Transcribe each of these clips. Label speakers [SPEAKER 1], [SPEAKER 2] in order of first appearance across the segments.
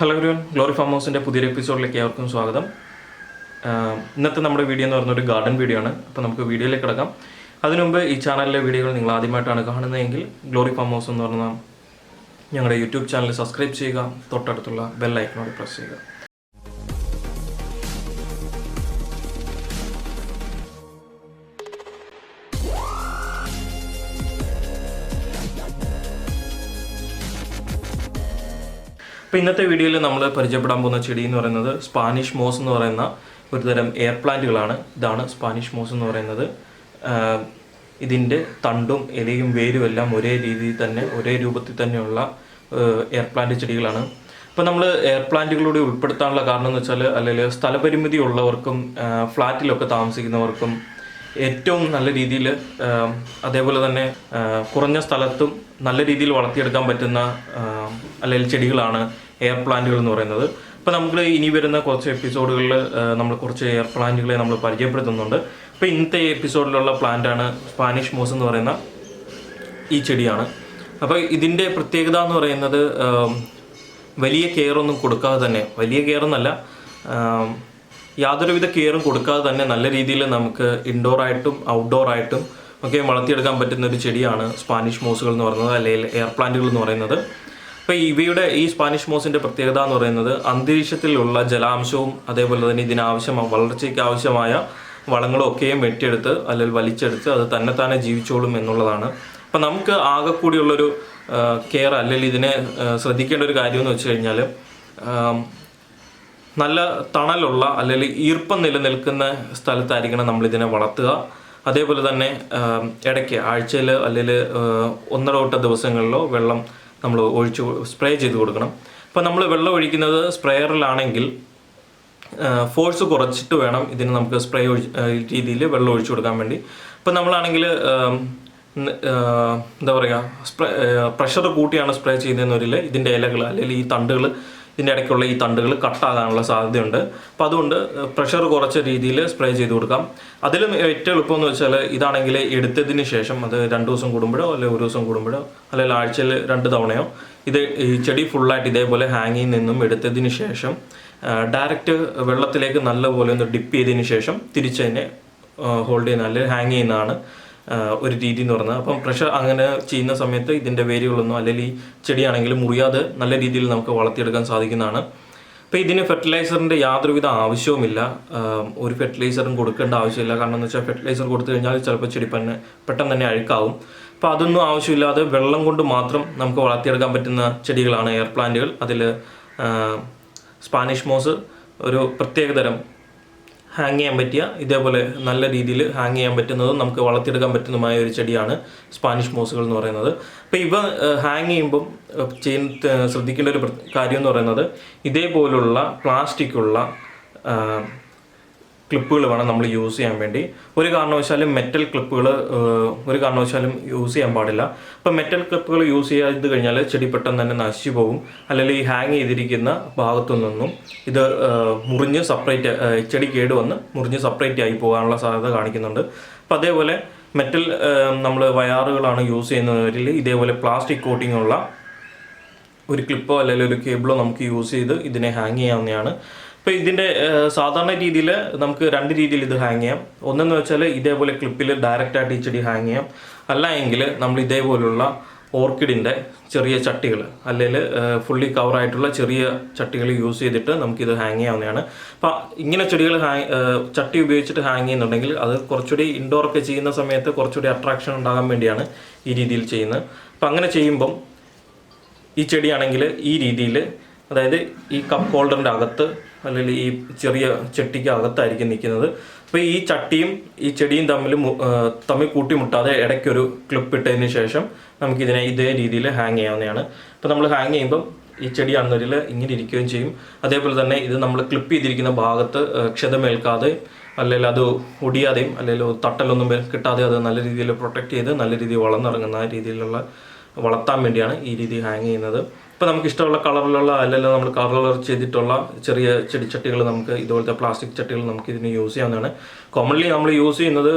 [SPEAKER 1] Hello ഗുരുവൻ glory farm ഹൗസിന്റെ പുതിയൊരു എപ്പിസോഡിലേക്ക് ഏവർക്കും സ്വാഗതം. ഇന്നത്തെ നമ്മുടെ വീഡിയോ എന്ന് പറഞ്ഞൊരു ഗാർഡൻ വീഡിയോ ആണ്. അപ്പോൾ നമുക്ക് വീഡിയോയിലേക്ക് കിടക്കാം. അതിനുമുമ്പ് ഈ ചാനലിലെ വീഡിയോകൾ നിങ്ങൾ ആദ്യമായിട്ടാണ് കാണുന്നതെങ്കിൽ ഗ്ലോറി ഫാം ഹൗസ് എന്ന് പറഞ്ഞ ഞങ്ങളുടെ യൂട്യൂബ് ചാനൽ സബ്സ്ക്രൈബ് ചെയ്യുക. തൊട്ടടുത്തുള്ള ബെൽ ഐക്കണോട് പ്രസ് ചെയ്യുക. അപ്പോൾ ഇന്നത്തെ വീഡിയോയിൽ നമ്മൾ പരിചയപ്പെടാൻ പോകുന്ന ചെടി എന്ന് പറയുന്നത് സ്പാനിഷ് മോസ് എന്ന് പറയുന്ന ഒരു തരം എയർ പ്ലാന്റുകളാണ്. ഇതാണ് സ്പാനിഷ് മോസ് എന്ന് പറയുന്നത്. ഇതിന്റെ തണ്ടും ഇലയും വേരും എല്ലാം ഒരേ രീതിയിൽ തന്നെ ഒരേ രൂപത്തിൽ തന്നെയുള്ള എയർ പ്ലാന്റ് ചെടികളാണ്. അപ്പോൾ നമ്മൾ എയർ പ്ലാന്റുകളൂടെ ഉൾപ്പെടുത്താനുള്ള കാരണം എന്ന് വെച്ചാൽ അല്ലെങ്കിൽ സ്ഥലപരിമിതി ഉള്ളവർക്കും ഫ്ലാറ്റിലൊക്കെ താമസിക്കുന്നവർക്കും ഏറ്റവും നല്ല രീതിയിൽ അതേപോലെ തന്നെ കുറഞ്ഞ സ്ഥലത്തും നല്ല രീതിയിൽ വളർത്തിയെടുക്കാൻ പറ്റുന്ന അല്ലെങ്കിൽ ചെടികളാണ് എയർ പ്ലാന്റുകൾ എന്ന് പറയുന്നത്. അപ്പോൾ നമുക്ക് ഇനി വരുന്ന കുറച്ച് എപ്പിസോഡുകളിൽ നമ്മൾ കുറച്ച് എയർ പ്ലാന്റുകളെ നമ്മൾ പരിചയപ്പെടുത്തുന്നുണ്ട്. അപ്പോൾ ഇന്നത്തെ എപ്പിസോഡിലുള്ള പ്ലാന്റാണ് സ്പാനിഷ് മോസ് എന്ന് പറയുന്ന ഈ ചെടിയാണ്. അപ്പോൾ ഇതിന്റെ പ്രത്യേകത എന്ന് പറയുന്നത് വലിയ കെയർ ഒന്നും കൊടുക്കാതെ തന്നെ വലിയ കെയർ എന്നല്ല യാതൊരുവിധ കെയറും കൊടുക്കാതെ തന്നെ നല്ല രീതിയിൽ നമുക്ക് ഇൻഡോർ ആയിട്ടും ഔട്ട്ഡോർ ആയിട്ടും ഒക്കെ വളർത്തിയെടുക്കാൻ പറ്റുന്ന ഒരു ചെടിയാണ് സ്പാനിഷ് മോസുകൾ എന്ന് പറയുന്നത് അല്ലെങ്കിൽ എയർ പ്ലാന്റുകൾ എന്ന് പറയുന്നത്. അപ്പോൾ ഇവയുടെ ഈ സ്പാനിഷ് മോസിന്റെ പ്രത്യേകത എന്ന് പറയുന്നത് അന്തരീക്ഷത്തിലുള്ള ജലാംശവും അതേപോലെ തന്നെ ഇതിനാവശ്യം വളർച്ചയ്ക്ക് ആവശ്യമായ വളങ്ങളും ഒക്കെയും വെട്ടിയെടുത്ത് അല്ലെങ്കിൽ വലിച്ചെടുത്ത് അത് തന്നെത്താനെ ജീവിച്ചോളും എന്നുള്ളതാണ്. അപ്പം നമുക്ക് ആകെ കൂടിയുള്ളൊരു കെയർ അല്ലെങ്കിൽ ഇതിനെ ശ്രദ്ധിക്കേണ്ട ഒരു കാര്യം എന്ന് വെച്ച് കഴിഞ്ഞാൽ നല്ല തണലുള്ള അല്ലെങ്കിൽ ഈർപ്പം നിലനിൽക്കുന്ന സ്ഥലത്തായിരിക്കണം നമ്മൾ ഇതിനെ വളർത്തുക. അതേപോലെ തന്നെ ഇടയ്ക്ക് ആഴ്ചയിൽ അല്ലെങ്കിൽ ഒന്നര തൊട്ട ദിവസങ്ങളിലോ വെള്ളം നമ്മൾ ഒഴിച്ച് സ്പ്രേ ചെയ്ത് കൊടുക്കണം. അപ്പോൾ നമ്മൾ വെള്ളം ഒഴിക്കുന്നത് സ്പ്രേയറിലാണെങ്കിൽ ഫോഴ്സ് കുറച്ചിട്ട് വേണം ഇതിന് നമുക്ക് സ്പ്രേ രീതിയിൽ വെള്ളം ഒഴിച്ചു കൊടുക്കാൻ വേണ്ടി. ഇപ്പം നമ്മളാണെങ്കിൽ എന്താ പറയുക സ്പ്രേ പ്രഷർ കൂട്ടിയാണ് സ്പ്രേ ചെയ്യുന്നതെന്നൊരിൽ ഇതിന്റെ ഇലകൾ അല്ലെങ്കിൽ ഈ തണ്ടുകൾ ഇതിന്റെ ഇടയ്ക്കുള്ള ഈ തണ്ടുകൾ കട്ടാകാനുള്ള സാധ്യതയുണ്ട്. അപ്പോൾ അതുകൊണ്ട് പ്രഷർ കുറച്ച രീതിയിൽ സ്പ്രേ ചെയ്ത് കൊടുക്കാം. അതിലും ഏറ്റവും എളുപ്പം എന്ന് വെച്ചാൽ ഇതാണെങ്കിൽ എടുത്തതിന് ശേഷം അത് രണ്ട് ദിവസം കൂടുമ്പോഴോ അല്ലെങ്കിൽ ഒരു ദിവസം കൂടുമ്പോഴോ അല്ലെങ്കിൽ ആഴ്ചയിൽ രണ്ട് തവണയോ ഇത് ഈ ചെടി ഫുള്ളായിട്ട് ഇതേപോലെ ഹാങ്ങിൽ നിന്നും എടുത്തതിന് ശേഷം ഡയറക്റ്റ് വെള്ളത്തിലേക്ക് നല്ലപോലെ ഒന്ന് ഡിപ്പ് ചെയ്തതിന് ശേഷം തിരിച്ചതിനെ ഹോൾഡ് ചെയ്യുന്ന അല്ലെങ്കിൽ ഹാങ് ചെയ്യുന്നതാണ് ഒരു രീതി എന്ന് പറഞ്ഞാൽ അപ്പം പ്രഷർ അങ്ങനെ ചെയ്യുന്ന സമയത്ത് ഇതിന്റെ വേരുകളൊന്നും അല്ലെങ്കിൽ ഈ ചെടിയാണെങ്കിലും മുറിയാതെ നല്ല രീതിയിൽ നമുക്ക് വളർത്തിയെടുക്കാൻ സാധിക്കുന്നതാണ്. അപ്പോൾ ഇതിന് ഫെർട്ടിലൈസറിന്റെ യാതൊരുവിധ ആവശ്യവുമില്ല. ഒരു ഫെർട്ടിലൈസറും കൊടുക്കേണ്ട ആവശ്യമില്ല. കാരണം എന്ന് വെച്ചാൽ ഫെർട്ടിലൈസർ കൊടുത്തു കഴിഞ്ഞാൽ ചിലപ്പോൾ ചെടി പെണ്ണ് പെട്ടെന്ന് തന്നെ അഴുക്കാവും. അപ്പോൾ അതൊന്നും ആവശ്യമില്ലാതെ വെള്ളം കൊണ്ട് മാത്രം നമുക്ക് വളർത്തിയെടുക്കാൻ പറ്റുന്ന ചെടികളാണ് എയർ പ്ലാന്റുകൾ അതിൽ സ്പാനിഷ് മോസ് ഒരു പ്രത്യേകതരം ഹാങ് ചെയ്യാൻ പറ്റിയ ഇതേപോലെ നല്ല രീതിയിൽ ഹാങ് ചെയ്യാൻ പറ്റുന്നതും നമുക്ക് വളർത്തിയെടുക്കാൻ പറ്റുന്നതുമായ ഒരു ചെടിയാണ് സ്പാനിഷ് മോസുകൾ എന്ന് പറയുന്നത്. അപ്പോൾ ഇവ ഹാങ് ചെയ്യുമ്പം ചെയ്യുന്ന ശ്രദ്ധിക്കേണ്ട ഒരു കാര്യം എന്ന് പറയുന്നത് ഇതേപോലുള്ള പ്ലാസ്റ്റിക് ഉള്ള ക്ലിപ്പുകൾ വേണം നമ്മൾ യൂസ് ചെയ്യാൻ വേണ്ടി. ഒരു കാരണവശാലും മെറ്റൽ ക്ലിപ്പുകൾ ഒരു കാരണവശാലും യൂസ് ചെയ്യാൻ പാടില്ല. അപ്പം മെറ്റൽ ക്ലിപ്പുകൾ യൂസ് ചെയ്ത് കഴിഞ്ഞാൽ ചെടി പെട്ടെന്ന് തന്നെ നശിച്ചു പോകും. അല്ലെങ്കിൽ ഈ ഹാങ് ചെയ്തിരിക്കുന്ന ഭാഗത്തു നിന്നും ഇത് മുറിഞ്ഞ് സെപ്പറേറ്റ് ചെടി കേടുവന്ന് മുറിഞ്ഞ് സെപ്പറേറ്റ് ആയി പോകാനുള്ള സാധ്യത കാണിക്കുന്നുണ്ട്. അപ്പം അതേപോലെ മെറ്റൽ നമ്മൾ വയറുകളാണ് യൂസ് ചെയ്യുന്നവരിൽ ഇതേപോലെ പ്ലാസ്റ്റിക് കോട്ടിംഗ് ഉള്ള ഒരു ക്ലിപ്പോ അല്ലെങ്കിൽ ഒരു കേബിളോ നമുക്ക് യൂസ് ചെയ്ത് ഇതിനെ ഹാങ് ചെയ്യാവുന്നതാണ്. അപ്പോൾ ഇതിന്റെ സാധാരണ രീതിയിൽ നമുക്ക് രണ്ട് രീതിയിൽ ഇത് ഹാങ് ചെയ്യാം. ഒന്നെന്ന് വെച്ചാൽ ഇതേപോലെ ക്ലിപ്പിൽ ഡയറക്റ്റ് ആയിട്ട് ഈ ചെടി ഹാങ് ചെയ്യാം. അല്ല എങ്കിൽ നമ്മൾ ഇതേപോലുള്ള ഓർക്കിഡിന്റെ ചെറിയ ചട്ടികൾ അല്ലെങ്കിൽ ഫുള്ളി കവറായിട്ടുള്ള ചെറിയ ചട്ടികൾ യൂസ് ചെയ്തിട്ട് നമുക്കിത് ഹാങ് ചെയ്യാവുന്നതാണ്. അപ്പോൾ ഇങ്ങനെ ചെടികൾ ഹാങ് ചട്ടി ഉപയോഗിച്ചിട്ട് ഹാങ് ചെയ്യുന്നുണ്ടെങ്കിൽ അത് കുറച്ചുകൂടി ഇൻഡോർ ഒക്കെ ചെയ്യുന്ന സമയത്ത് കുറച്ചുകൂടി അട്രാക്ഷൻ ഉണ്ടാകാൻ വേണ്ടിയാണ് ഈ രീതിയിൽ ചെയ്യുന്നത്. അപ്പം അങ്ങനെ ചെയ്യുമ്പം ഈ ചെടിയാണെങ്കിൽ ഈ രീതിയിൽ അതായത് ഈ കപ്പ് ഹോൾഡറിന്റെ അകത്ത് അല്ലെങ്കിൽ ഈ ചെറിയ ചട്ടിക്ക് അകത്തായിരിക്കും നിൽക്കുന്നത്. അപ്പോൾ ഈ ചട്ടിയും ഈ ചെടിയും തമ്മിൽ തമ്മിൽ കൂട്ടിമുട്ടാതെ ഇടയ്ക്കൊരു ക്ലിപ്പ് ഇട്ടതിന് ശേഷം നമുക്കിതിനെ ഇതേ രീതിയിൽ ഹാങ് ചെയ്യാവുന്നതാണ്. അപ്പോൾ നമ്മൾ ഹാങ് ചെയ്യുമ്പം ഈ ചെടി അണ്ണൂരിൽ ഇങ്ങനെ ഇരിക്കുകയും ചെയ്യും. അതേപോലെ തന്നെ ഇത് നമ്മൾ ക്ലിപ്പ് ചെയ്തിരിക്കുന്ന ഭാഗത്ത് ക്ഷതമേൽക്കാതെ അല്ലെങ്കിൽ അത് ഒടിയാതെയും അല്ലെങ്കിൽ തട്ടലൊന്നും കിട്ടാതെ അത് നല്ല രീതിയിൽ പ്രൊട്ടക്ട് ചെയ്ത് നല്ല രീതിയിൽ വളർന്നിറങ്ങുന്ന രീതിയിലുള്ള വളർത്താൻ വേണ്ടിയാണ് ഈ രീതി ഹാങ് ചെയ്യുന്നത്. ഇപ്പോൾ നമുക്ക് ഇഷ്ടമുള്ള കളറിലുള്ള അല്ലെങ്കിൽ നമ്മൾ കളർ ചെയ്തിട്ടുള്ള ചെറിയ ചെടിച്ചട്ടികൾ നമുക്ക് ഇതുപോലത്തെ പ്ലാസ്റ്റിക് ചട്ടികൾ നമുക്ക് ഇതിന് യൂസ് ചെയ്യാവുന്നതാണ്. കോമൺലി നമ്മൾ യൂസ് ചെയ്യുന്നത്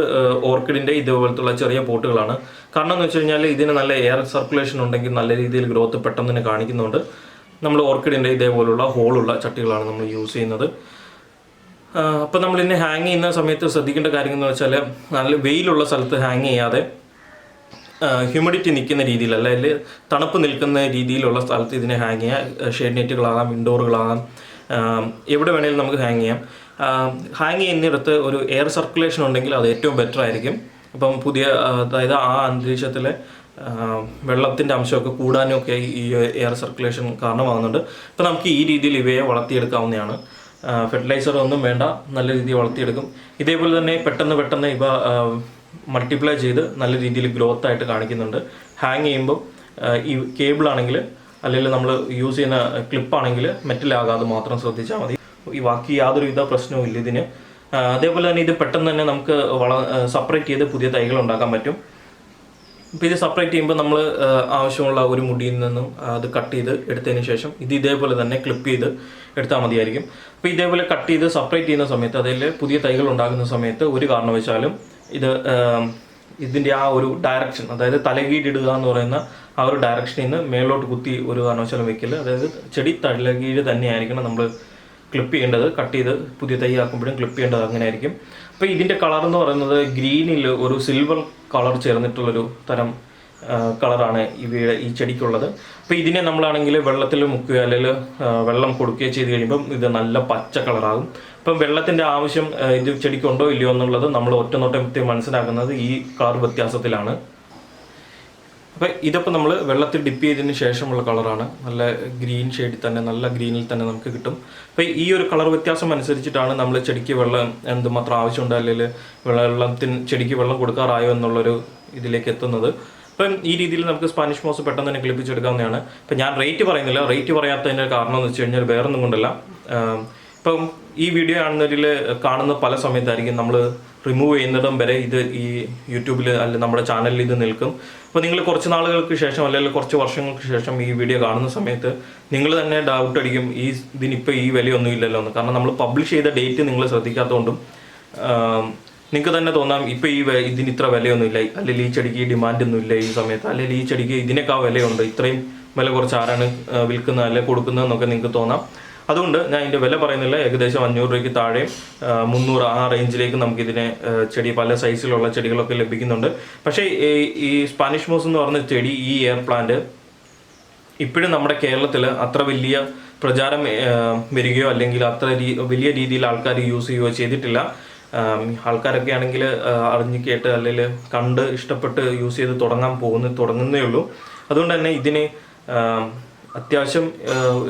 [SPEAKER 1] ഓർക്കിഡിന്റെ ഇതുപോലത്തുള്ള ചെറിയ പോട്ടുകളാണ്. കാരണം എന്ന് വെച്ച് കഴിഞ്ഞാൽ ഇതിന് നല്ല എയർ സർക്കുലേഷൻ ഉണ്ടെങ്കിൽ നല്ല രീതിയിൽ ഗ്രോത്ത് പെട്ടെന്ന് തന്നെ കാണിക്കുന്നുണ്ട്. നമ്മൾ ഓർക്കിഡിന്റെ ഇതേപോലുള്ള ഹോളുള്ള ചട്ടികളാണ് നമ്മൾ യൂസ് ചെയ്യുന്നത്. അപ്പോൾ നമ്മൾ ഇതിനെ ഹാങ് ചെയ്യുന്ന സമയത്ത് ശ്രദ്ധിക്കേണ്ട കാര്യങ്ങൾ എന്ന് വെച്ചാൽ നല്ല വെയിലുള്ള സ്ഥലത്ത് ഹാങ് ചെയ്യാതെ ഹ്യൂമിഡിറ്റി നിൽക്കുന്ന രീതിയിൽ അല്ലെങ്കിൽ തണുപ്പ് നിൽക്കുന്ന രീതിയിലുള്ള സ്ഥലത്ത് ഇതിനെ ഹാങ് ചെയ്യാം. ഷെയ്ഡ് നെറ്റുകളാകാം ഇൻഡോറുകളാകാം എവിടെ വേണേലും നമുക്ക് ഹാങ് ചെയ്യാം. ഹാങ് ചെയ്യുന്നിടത്ത് ഒരു എയർ സർക്കുലേഷൻ ഉണ്ടെങ്കിൽ അത് ഏറ്റവും ബെറ്റർ ആയിരിക്കും. അപ്പം പുതിയ അതായത് ആ അന്തരീക്ഷത്തിലെ വെള്ളത്തിന്റെ അംശമൊക്കെ കൂടാനും ഒക്കെ ഈ എയർ സർക്കുലേഷൻ കാരണമാകുന്നുണ്ട്. അപ്പം നമുക്ക് ഈ രീതിയിൽ ഇവയെ വളർത്തിയെടുക്കാവുന്നതാണ്. ഫെർട്ടിലൈസർ ഒന്നും വേണ്ട നല്ല രീതിയിൽ വളർത്തിയെടുക്കും. ഇതേപോലെ തന്നെ പെട്ടെന്ന് പെട്ടെന്ന് ഇവ മൾട്ടിപ്ലൈ ചെയ്ത് നല്ല രീതിയിൽ ഗ്രോത്ത് ആയിട്ട് കാണിക്കുന്നുണ്ട്. ഹാങ് ചെയ്യുമ്പോൾ ഈ കേബിൾ ആണെങ്കിൽ അല്ലെങ്കിൽ നമ്മൾ യൂസ് ചെയ്യുന്ന ക്ലിപ്പാണെങ്കിൽ മെറ്റലാകാതെ മാത്രം ശ്രദ്ധിച്ചാൽ മതി. ഈ ബാക്കി യാതൊരുവിധ പ്രശ്നവും ഇല്ല ഇതിന്. അതേപോലെ തന്നെ ഇത് പെട്ടെന്ന് തന്നെ നമുക്ക് വള സെപ്പറേറ്റ് ചെയ്ത് പുതിയ തൈകൾ ഉണ്ടാക്കാൻ പറ്റും. ഇപ്പോൾ ഇത് സെപ്പറേറ്റ് ചെയ്യുമ്പോൾ നമ്മൾ ആവശ്യമുള്ള ഒരു മുടിയിൽ നിന്നും അത് കട്ട് ചെയ്ത് എടുത്തതിന് ശേഷം ഇത് ഇതേപോലെ തന്നെ ക്ലിപ്പ് ചെയ്ത് എടുത്താൽ മതിയായിരിക്കും. അപ്പോൾ ഇതേപോലെ കട്ട് ചെയ്ത് സെപ്പറേറ്റ് ചെയ്യുന്ന സമയത്ത് അതിൽ പുതിയ തൈകൾ ഉണ്ടാകുന്ന സമയത്ത് ഒരു കാരണവശാലും ഇത് ഇതിന്റെ ആ ഒരു ഡയറക്ഷൻ അതായത് തലകീഴിടുക എന്ന് പറയുന്ന ആ ഒരു ഡയറക്ഷനിൽ നിന്ന് മേലോട്ട് കുത്തി ഒരു കാരണവശാലും വെക്കില്ല അതായത് ചെടി തലകീഴ് തന്നെയായിരിക്കണം നമ്മൾ ക്ലിപ്പ് ചെയ്യേണ്ടത്. കട്ട് ചെയ്ത് പുതിയ തൈ ആക്കുമ്പോഴും ക്ലിപ്പ് ചെയ്യേണ്ടത് അങ്ങനെ ആയിരിക്കും അപ്പോൾ ഇതിന്റെ കളർ എന്ന് പറയുന്നത് ഗ്രീനിൽ ഒരു സിൽവർ കളർ ചേർന്നിട്ടുള്ളൊരു തരം കളറാണ് ഇവയുടെ ഈ ചെടിക്കുള്ളത്. അപ്പോൾ ഇതിനെ നമ്മളാണെങ്കിൽ വെള്ളത്തിൽ മുക്കുക അല്ലെങ്കിൽ വെള്ളം കൊടുക്കുക ചെയ്ത് കഴിയുമ്പം ഇത് നല്ല പച്ച കളറാകും. ഇപ്പം വെള്ളത്തിന്റെ ആവശ്യം ഇത് ചെടിക്കുണ്ടോ ഇല്ലയോ എന്നുള്ളത് നമ്മൾ ഒറ്റ നോട്ടത്തിൽ മനസ്സിലാക്കുന്നത് ഈ കളർ വ്യത്യാസത്തിലാണ്. അപ്പോൾ ഇതപ്പോൾ നമ്മൾ വെള്ളത്തിൽ ഡിപ്പ് ചെയ്തതിന് ശേഷമുള്ള കളറാണ്. നല്ല ഗ്രീൻ ഷെയ്ഡിൽ തന്നെ നല്ല ഗ്രീനിൽ തന്നെ നമുക്ക് കിട്ടും. അപ്പോൾ ഈ ഒരു കളർ വ്യത്യാസം അനുസരിച്ചിട്ടാണ് നമ്മൾ ചെടിക്ക് വെള്ളം എന്തുമാത്രം ആവശ്യമുണ്ട് അല്ലെങ്കിൽ വെള്ളത്തിന് ചെടിക്ക് വെള്ളം കൊടുക്കാറായോ എന്നുള്ളൊരു ഇതിലേക്ക് എത്തുന്നത്. അപ്പം ഈ രീതിയിൽ നമുക്ക് സ്പാനിഷ് മോസ് പെട്ടെന്ന് തന്നെ കിളിപ്പിച്ചെടുക്കാവുന്നതാണ് ഇപ്പം ഞാൻ റേറ്റ് പറയുന്നില്ല. റേറ്റ് പറയാത്തതിന്റെ കാരണം എന്ന് വെച്ച് കഴിഞ്ഞാൽ വേറൊന്നും കൊണ്ടല്ല. ഇപ്പം ഈ വീഡിയോ ആണെന്നതിൽ കാണുന്ന പല സമയത്തായിരിക്കും നമ്മൾ റിമൂവ് ചെയ്യുന്നിടം വരെ ഇത് ഈ യൂട്യൂബിൽ അല്ലെങ്കിൽ നമ്മുടെ ചാനലിൽ ഇത് നിൽക്കും. അപ്പോൾ നിങ്ങൾ കുറച്ച് നാളുകൾക്ക് ശേഷം അല്ലെങ്കിൽ കുറച്ച് വർഷങ്ങൾക്ക് ശേഷം ഈ വീഡിയോ കാണുന്ന സമയത്ത് നിങ്ങൾ തന്നെ ഡൗട്ട് അടിക്കും ഈ ഇതിനിപ്പോൾ ഈ വിലയൊന്നും ഇല്ലല്ലോ എന്ന്. കാരണം നമ്മൾ പബ്ലിഷ് ചെയ്ത ഡേറ്റ് നിങ്ങൾ ശ്രദ്ധിക്കാത്തതുകൊണ്ടും നിങ്ങൾക്ക് തന്നെ തോന്നാം ഇപ്പം ഈ ഇതിന് ഇത്ര വിലയൊന്നുമില്ല. അല്ലെങ്കിൽ ഈ ചെടിക്ക് ഡിമാൻഡ് ഒന്നും ഇല്ല ഈ സമയത്ത്. അല്ലെങ്കിൽ ഈ ചെടിക്ക് ഇതിനേക്കാൾ വിലയുണ്ട്. ഇത്രയും വില കുറച്ച് ആരാണ് വിൽക്കുന്ന അല്ലെങ്കിൽ കൊടുക്കുന്നതെന്നൊക്കെ നിങ്ങൾക്ക് തോന്നാം. അതുകൊണ്ട് ഞാൻ ഇതിന്റെ വില പറയുന്നില്ല. ഏകദേശം അഞ്ഞൂറ് രൂപയ്ക്ക് താഴെയും മുന്നൂറ് ആ റേഞ്ചിലേക്ക് നമുക്ക് ഇതിനെ ചെടി പല സൈസിലുള്ള ചെടികളൊക്കെ ലഭിക്കുന്നുണ്ട്. പക്ഷേ ഈ- സ്പാനിഷ് മോസ് എന്ന് പറഞ്ഞ ചെടി ഈ എയർ പ്ലാന്റ് ഇപ്പോഴും നമ്മുടെ കേരളത്തിൽ അത്ര വലിയ പ്രചാരം വരികയോ അല്ലെങ്കിൽ അത്ര വലിയ രീതിയിൽ ആൾക്കാർ യൂസ് ചെയ്യുകയോ ചെയ്തിട്ടില്ല. ആൾക്കാരൊക്കെ ആണെങ്കിൽ അറിഞ്ഞു കേട്ട് അല്ലെങ്കിൽ കണ്ട് ഇഷ്ടപ്പെട്ട് യൂസ് ചെയ്ത് തുടങ്ങാൻ പോകുന്ന തുടങ്ങുന്നേ ഉള്ളൂ. അതുകൊണ്ട് തന്നെ ഇതിന് അത്യാവശ്യം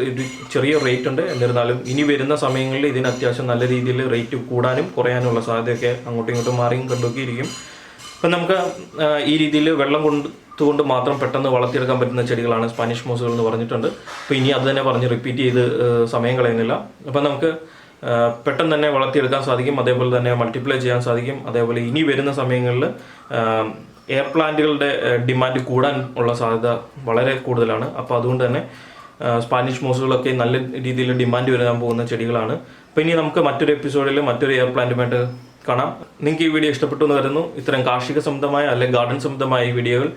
[SPEAKER 1] ഇത് ചെറിയ റേറ്റ് ഉണ്ട്. എന്നിരുന്നാലും ഇനി വരുന്ന സമയങ്ങളിൽ ഇതിന് അത്യാവശ്യം നല്ല രീതിയിൽ റേറ്റ് കൂടാനും കുറയാനുള്ള സാധ്യതയൊക്കെ അങ്ങോട്ടും ഇങ്ങോട്ടും മാറിയും കണ്ടൊക്കെയിരിക്കും അപ്പം നമുക്ക് ഈ രീതിയിൽ വെള്ളം കൊണ്ടുകൊണ്ട് മാത്രം പെട്ടെന്ന് വളർത്തിയെടുക്കാൻ പറ്റുന്ന ചെടികളാണ് സ്പാനിഷ് മോസുകൾ എന്ന് പറഞ്ഞിട്ടുണ്ട്. അപ്പോൾ ഇനി അത് തന്നെ പറഞ്ഞ് റിപ്പീറ്റ് ചെയ്ത് സമയം കളയുന്നില്ല. അപ്പം നമുക്ക് പെട്ടെന്ന് തന്നെ വളർത്തിയെടുക്കാൻ സാധിക്കും. അതേപോലെ തന്നെ മൾട്ടിപ്ലൈ ചെയ്യാൻ സാധിക്കും. അതേപോലെ ഇനി വരുന്ന സമയങ്ങളിൽ എയർ പ്ലാന്റുകളുടെ ഡിമാൻഡ് കൂടാൻ ഉള്ള സാധ്യത വളരെ കൂടുതലാണ്. അപ്പോൾ അതുകൊണ്ട് തന്നെ സ്പാനിഷ് മോസുകളൊക്കെ നല്ല രീതിയിൽ ഡിമാൻഡ് വരാൻ പോകുന്ന ചെടികളാണ്. അപ്പോൾ ഇനി നമുക്ക് മറ്റൊരു എപ്പിസോഡിൽ മറ്റൊരു എയർ പ്ലാന്റുമായിട്ട് കാണാം. നിങ്ങൾക്ക് ഈ വീഡിയോ ഇഷ്ടപ്പെട്ടു എന്ന് വരുന്നു ഇത്തരം കാർഷിക സംബന്ധമായ അല്ലെങ്കിൽ ഗാർഡൻ സംബന്ധമായ വീഡിയോകൾ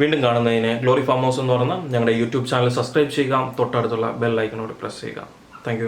[SPEAKER 1] വീണ്ടും കാണുന്നതിന് ഗ്ലോറി ഫാം ഹൗസ് എന്ന് പറഞ്ഞാൽ ഞങ്ങളുടെ യൂട്യൂബ് ചാനൽ സബ്സ്ക്രൈബ് ചെയ്യുക. തൊട്ടടുത്തുള്ള ബെൽ ഐക്കണോട് പ്രസ് ചെയ്യുക. താങ്ക്